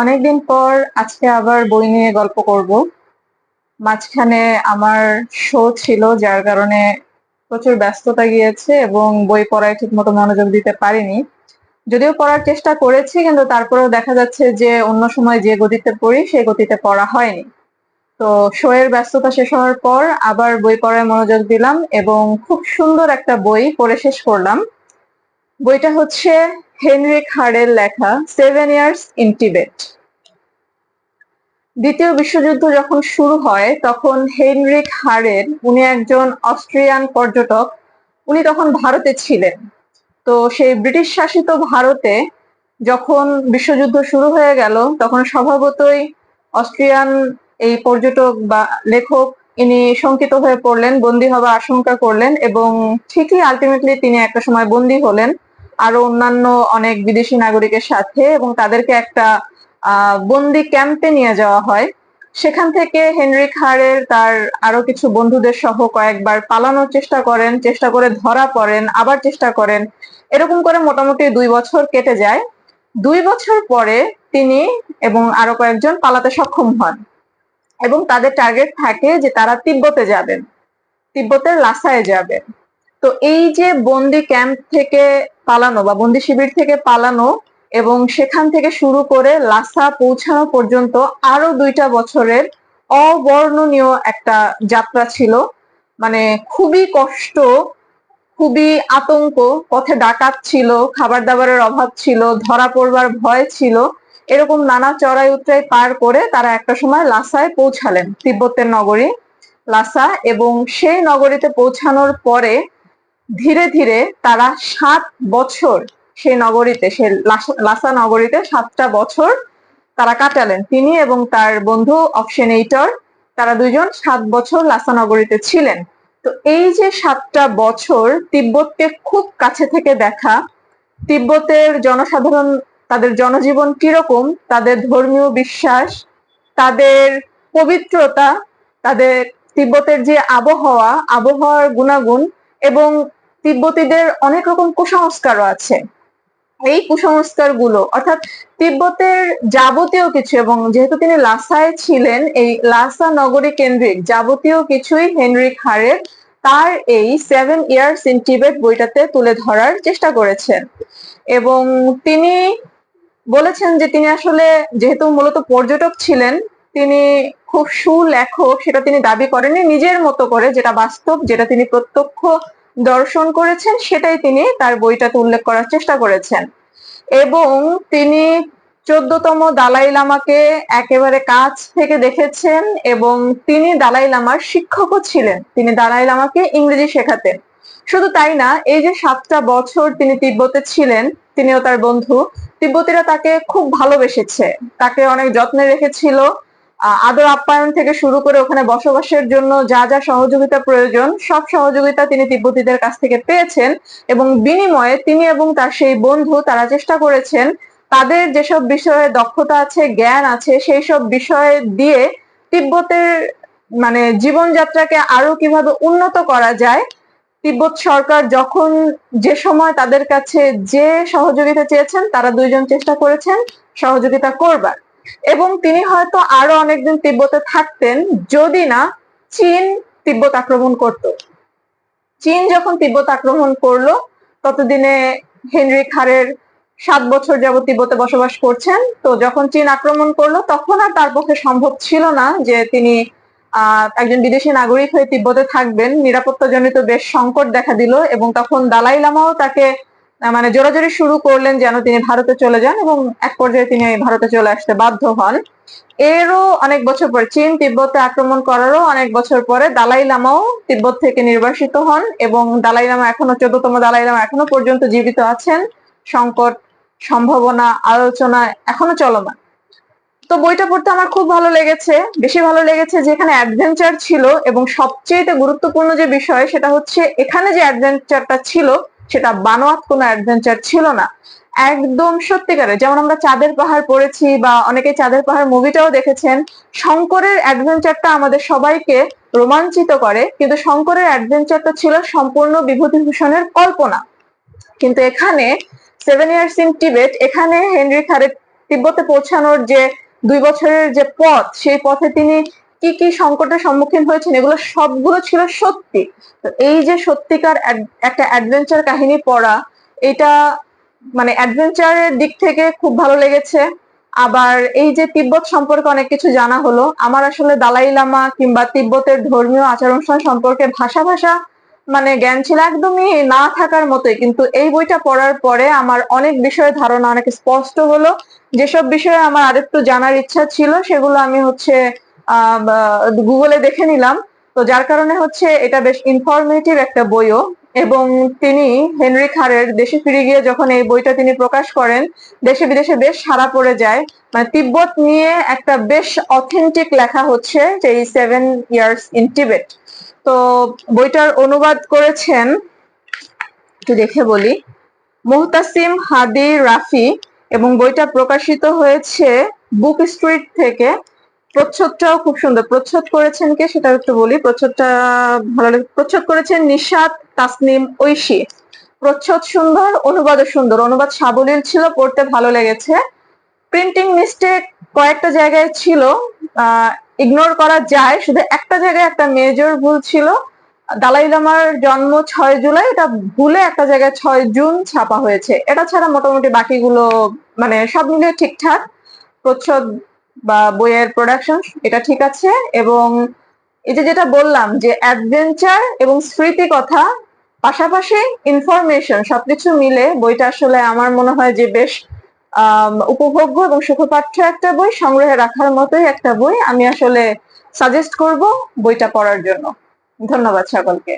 অনেকদিন পর আজকে আবার বই নিয়ে গল্প করব। মাঝখানে আমার শো ছিল, যার কারণে প্রচুর ব্যস্ততা গিয়েছে এবং বই পড়ায় ঠিক মতো মনোযোগ দিতে পারিনি। যদিও পড়ার চেষ্টা করেছি, কিন্তু তারপরেও দেখা যাচ্ছে যে অন্য সময় যে গতিতে পড়ি, সেই গতিতে পড়া হয়নি। তো শো এর ব্যস্ততা শেষ হওয়ার পর আবার বই পড়ায় মনোযোগ দিলাম এবং খুব সুন্দর একটা বই পড়ে শেষ করলাম। বইটা হচ্ছে হেনরিক হারের লেখা সেভেন ইয়ার্স ইন টিবেট। দ্বিতীয় বিশ্বযুদ্ধ যখন শুরু হয়, তখন হেনরিক হারের উনি একজন অস্ট্রিয়ান পর্যটক, উনি তখন ভারতে ছিলেন। তো সেই ব্রিটিশ শাসিত ভারতে যখন বিশ্বযুদ্ধ শুরু হয়ে গেল, তখন স্বভাবতই অস্ট্রিয়ান এই পর্যটক বা লেখক ইনি শঙ্কিত হয়ে পড়লেন, বন্দী হওয়ার আশঙ্কা করলেন এবং ঠিকই আলটিমেটলি তিনি একটা সময় বন্দী হলেন। আরও অন্যান্য অনেক বিদেশি নাগরিকের সাথে এবং তাদেরকে একটা বন্দি ক্যাম্পে নিয়ে যাওয়া হয়। সেখান থেকে হেনরিক হারের তার আরও কিছু বন্ধুদের সহ কয়েকবার পালানোর চেষ্টা করেন, চেষ্টা করে ধরা পড়েন, আবার চেষ্টা করেন। এরকম করে মোটামুটি দুই বছর কেটে যায়। দুই বছর পরে তিনি এবং আরও কয়েকজন পালাতে সক্ষম হন এবং তাদের টার্গেট থাকে যে তারা তিব্বতে যাবেন, তিব্বতের লাসায় যাবেন। তো এই যে বন্দি ক্যাম্প থেকে পালানো বা বন্দি শিবির থেকে পালানো এবং সেখান থেকে শুরু করে লাসা পৌঁছানো পর্যন্ত আরও দুইটা বছরের অবর্ণনীয় একটা যাত্রা ছিল। মানে খুবই কষ্ট, খুবই আতঙ্ক, পথে ডাকাত ছিল খাবার দাবারের অভাব ছিল, ধরা পড়বার ভয় ছিল। এরকম নানা চড়াই উতরাই পার করে তারা একটা সময় লাসায় পৌঁছালেন, তিব্বতের নগরী লাসা এবং সেই নগরীতে পৌঁছানোর পরে ধীরে ধীরে তারা সাত বছর সেই নগরীতে, সে লাসা নগরীতে সাতটা বছর তারা কাটালেন। তিনি এবং তার বন্ধু অপশনেটর তারা দুজন সাত বছর লাসা নগরীতে ছিলেন। তো এই যে সাতটা বছর তিব্বতকে খুব কাছে থেকে দেখা, তিব্বতের জনসাধারণ, তাদের জনজীবন কীরকম, তাদের ধর্মীয় বিশ্বাস, তাদের পবিত্রতা, তাদের তিব্বতের যে আবহাওয়া, আবহাওয়ার গুণাগুণ এবং তিব্বতীদের অনেক রকম কুসংস্কারও আছে। এই কুসংস্কারগুলো অর্থাৎ তিব্বতের যাবতীয় কিছু এবং যেহেতু তিনি লাসায় ছিলেন, এই লাসা নগরী কেন্দ্রিক যাবতীয় কিছুই হেনরিক হারের তার এই সেভেন ইয়ার্স ইন টিবেট বইটাতে তুলে ধরার চেষ্টা করেছেন। এবং তিনি বলেছেন যে তিনি আসলে যেহেতু মূলত পর্যটক ছিলেন, তিনি খুব সুলেখক, সেটা তিনি দাবি করেননি নিজের মতো করে, যেটা বাস্তব, যেটা তিনি প্রত্যক্ষ দর্শন করেছেন, সেটাই তিনি তার বইটাতে উল্লেখ করার চেষ্টা করেছেন। এবং তিনি চোদ্দতম দালাই লামাকে একেবারে কাছ থেকে দেখেছেন এবং তিনি দালাই লামার শিক্ষকও ছিলেন। তিনি দালাই লামাকে ইংরেজি শেখাতেন। শুধু তাই না, এই যে সাতটা বছর তিনি তিব্বতে ছিলেন, তিনিও তার বন্ধু, তিব্বতীরা তাকে খুব ভালোবেসেছে। তাকে অনেক যত্নে রেখেছিল আদর আপ্যায়ন থেকে শুরু করে ওখানে বসবাসের জন্য যা যা সহযোগিতা প্রয়োজন, সব সহযোগিতা তিনি তিব্বতীদের কাছ থেকে পেয়েছেন এবং বিনিময়ে তিনি এবং তার সেই বন্ধু তারা চেষ্টা করেছেন তাদের যেসব বিষয়ে দক্ষতা আছে, জ্ঞান আছে, সেই সব বিষয়ে দিয়ে তিব্বতের মানে জীবনযাত্রাকে আরও কীভাবে উন্নত করা যায়, তিব্বত সরকার যখন যে সময় তাদের কাছে যে সহযোগিতা চেয়েছেন, তারা দুইজন চেষ্টা করেছেন সহযোগিতা করবার। এবং তিনি হয়তো আরও অনেকদিন তিব্বতে থাকতেন, যদি না চীন তিব্বত আক্রমণ করত। চীন যখন তিব্বত আক্রমণ করল, ততদিনে হেনরি খারের সাত বছর যাবত তিব্বতে বসবাস করছেন। তো যখন চীন আক্রমণ করল, তখন আর তার পক্ষে সম্ভব ছিল না যে তিনি একজন বিদেশি নাগরিক হয়ে তিব্বতে থাকবেন। নিরাপত্তাজনিত বেশ সংকট দেখা দিল এবং তখন দালাই লামাও তাকে মানে জোরাজোরি শুরু করলেন যেন তিনি ভারতে চলে যান এবং এক পর্যায়ে তিনি ভারতে চলে আসতে বাধ্য হন। এরও অনেক বছর পরে, চীন তিব্বতে আক্রমণ করারও অনেক বছর পরে দালাই লামাও তিব্বত থেকে নির্বাসিত হন এবং দালাই লামা এখনও, চোদ্দতম দালাই লামা এখনও পর্যন্ত জীবিত আছেন। সংকট, সম্ভাবনা, আলোচনা এখনও চলমান। তো বইটা পড়তে আমার খুব ভালো লেগেছে, বেশি ভালো লেগেছে যে এখানে অ্যাডভেঞ্চার ছিল এবং সবচেয়ে গুরুত্বপূর্ণ যে বিষয় সেটা হচ্ছে এখানে যে অ্যাডভেঞ্চারটা ছিল সেটা বানোয়াত কোনো অ্যাডভেঞ্চার ছিল না। একদম সত্যিকারে, যেমন আমরা চাঁদের পাহাড় পড়েছি বা অনেকে চাঁদের পাহাড় মুভিটাও দেখেছেন, শঙ্করের অ্যাডভেঞ্চারটা আমাদের সবাইকে রোমাঞ্চিত করে, কিন্তু শঙ্করের অ্যাডভেঞ্চারটা ছিল সম্পূর্ণ বিভূতিভূষণের কল্পনা। কিন্তু এখানে সেভেন ইয়ার্স ইন টিবেট এখানে হেনরি খারের তিব্বতে পৌঁছানোর যে দুই বছরের যে পথ, সেই পথে তিনি কি কি সংকটের সম্মুখীন হয়েছেন, এগুলো সবগুলো ছিল সত্যি। তো এই যে সত্যিকার একটা অ্যাডভেঞ্চার কাহিনী পড়া, এটা মানে অ্যাডভেঞ্চারের দিক থেকে খুব ভালো লেগেছে। আবার এই যে তিব্বত সম্পর্কে অনেক কিছু জানা হলো, আমার আসলে দালাই লামা কিংবা তিব্বতের ধর্মীয় আচার অনুষ্ঠান সম্পর্কে ভাষা ভাষা মানে জ্ঞান ছিল একদমই না থাকার মতোই। কিন্তু এই বইটা পড়ার পরে আমার অনেক বিষয়ে ধারণা অনেক স্পষ্ট হলো। যেসব বিষয়ে আমার আরেকটু জানার ইচ্ছা ছিল, সেগুলো আমি হচ্ছে গুগলে দেখে নিলাম। তো যার কারণে হচ্ছে এটা বেশ ইনফরমেটিভ একটা বইও। এবং তিনি হেনরি খারের দেশে ফিরে গিয়ে যখন এই বইটা তিনি প্রকাশ করেন, দেশে বিদেশে বেশ সাড়া পড়ে যায়। মানে তিব্বত নিয়ে একটা বেশ অথেন্টিক লেখা হচ্ছে, যে এই সেভেন ইয়ার্স ইন টিবেট তো বইটার অনুবাদ করেছেন, একটু দেখে বলি, মোহতাসিম হাদি রাফি। এবং বইটা প্রকাশিত হয়েছে বুক স্ট্রিট থেকে। প্রচ্ছদটাও খুব সুন্দর। প্রচ্ছদ করেছেন কে সেটা একটু বলি। প্রচ্ছদটা ভালো লাগে প্রচ্ছদ করেছেন নিশাত তাসনিম ঐশী। প্রচ্ছদ সুন্দর, অনুবাদও সুন্দর। অনুবাদ সাবলীল ছিল, পড়তে ভালো লেগেছে। প্রিন্টিং মিস্টেক কয়েকটা জায়গায় ছিল। ইগনোর করা যায়। শুধু একটা জায়গায় একটা মেজর ভুল ছিল। দালাই লামার জন্ম ছয় জুলাই। এটা ভুলে একটা জায়গায় ছয় জুন ছাপা হয়েছে। এটা ছাড়া মোটামুটি বাকিগুলো মানে সব মিলিয়ে ঠিকঠাক। প্রচ্ছদ বা বইয়ের প্রোডাকশন এটা ঠিক আছে। এবং এই যে যেটা বললাম যে অ্যাডভেঞ্চার এবং স্মৃতি কথা পাশাপাশি ইনফরমেশন সবকিছু মিলে বইটা আসলে আমার মনে হয় যে বেশ উপভোগ্য এবং সুখপাঠ্য একটা বই, সংগ্রহে রাখার মতোই একটা বই। আমি আসলে সাজেস্ট করব বইটা পড়ার জন্য। ধন্যবাদ সকলকে।